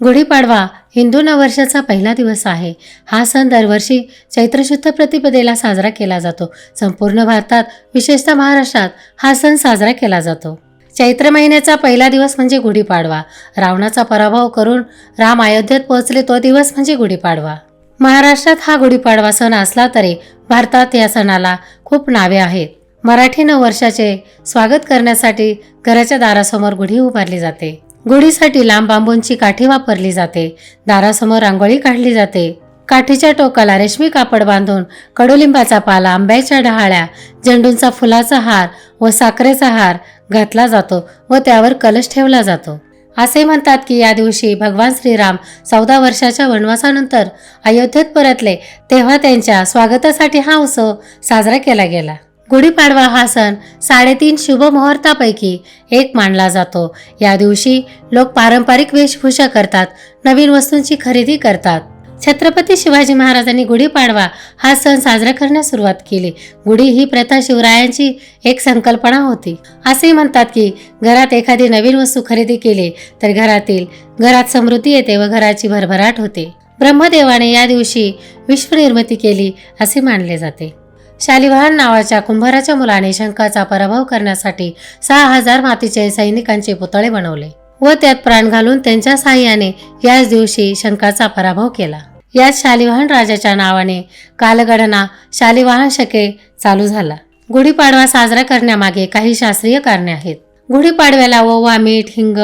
गुढीपाडवा हिंदू नववर्षाचा पहिला दिवस आहे. हा सण दरवर्षी चैत्रशुद्ध प्रतिपदेला साजरा केला जातो. संपूर्ण भारतात विशेषतः महाराष्ट्रात हा सण साजरा केला जातो. चैत्र महिन्याचा पहिला दिवस म्हणजे गुढीपाडवा. रावणाचा पराभव करून राम अयोध्येत पोहोचले तो दिवस म्हणजे गुढीपाडवा. महाराष्ट्रात हा गुढीपाडवा सण असला तरी भारतात या सणाला खूप नावे आहेत. मराठी नववर्षाचे स्वागत करण्यासाठी घराच्या दारासमोर गुढी उभारली जाते. गुढीसाठी लांब बांबूंची काठी वापरली जाते. दारासमोर रांगोळी काढली जाते. काठीच्या टोकाला रेशमी कापड बांधून कडुलिंबाचा पाला आंब्याच्या डहाळ्या झेंडूंचा फुलाचा हार व साखरेचा हार घातला जातो व त्यावर कलश ठेवला जातो. असे म्हणतात की या दिवशी भगवान श्रीराम चौदा वर्षाच्या वनवासानंतर अयोध्येत परतले तेव्हा त्यांच्या स्वागतासाठी हा उत्सव साजरा केला गेला. गुढीपाडवा हा सण साडेतीन शुभ मुहूर्तापैकी एक मानला जातो. या दिवशी लोक पारंपरिक वेशभूषा करतात नवीन वस्तूंची खरेदी करतात. छत्रपती शिवाजी महाराजांनी गुढीपाडवा हा सण साजरा करण्यास सुरुवात केली. गुढी ही प्रथा शिवरायांची एक संकल्पना होती. असे म्हणतात की घरात एखादी नवीन वस्तू खरेदी केली तर घरातील घरात समृद्धी येते व घराची भरभराट होते. ब्रह्मदेवाने या दिवशी विश्वनिर्मिती केली असे मानले जाते. शालिवाहन नावाच्या कुंभाराच्या मुलाने शंखाचा पराभव करण्यासाठी सहा हजार मातीचे सैनिकांचे पुतळे बनवले व त्यात प्राण घालून त्यांच्या साह्याने याच दिवशी शंखाचा पराभव केला. यात शालिवाहन राजाच्या नावाने कालगणना शालिवाहन शके चालू झाला. गुढीपाडवा साजरा करण्यामागे काही शास्त्रीय कारणे आहेत. गुढीपाडव्याला ओवा मीठ हिंग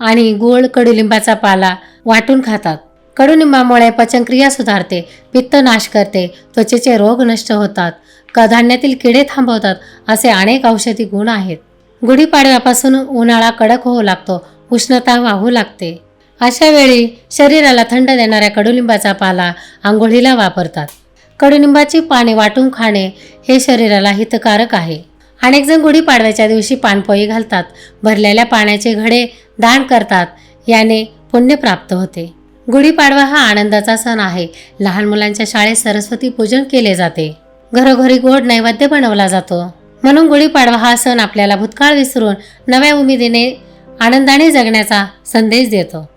आणि गोळ कडुलिंबाचा पाला वाटून खातात. कडुनिंबामुळे पचनक्रिया सुधारते पित्त नाश करते त्वचेचे रोग नष्ट होतात कडधान्यातील किडे थांबवतात असे अनेक औषधी गुण आहेत. गुढीपाडव्यापासून उन्हाळा कडक होऊ लागतो उष्णता वाहू लागते. अशा वेळी शरीराला थंड देणाऱ्या कडुलिंबाचा पाला आंघोळीला वापरतात. कडुलिंबाची पाने वाटून खाणे हे शरीराला हितकारक आहे. अनेक जण गुढीपाडव्याच्या दिवशी पानपोई घालतात भरलेल्या पाण्याचे घडे दान करतात याने पुण्य प्राप्त होते. गुढीपाडवा हा आनंदाचा सण आहे. लहान मुलांच्या शाळेत सरस्वती पूजन केले जाते. घरोघरी गोड नैवेद्य बनवला जातो. म्हणून गुढीपाडवा हा सण आपल्याला भूतकाळ विसरून नव्या उमेदीने आनंदाने जगण्याचा संदेश देतो.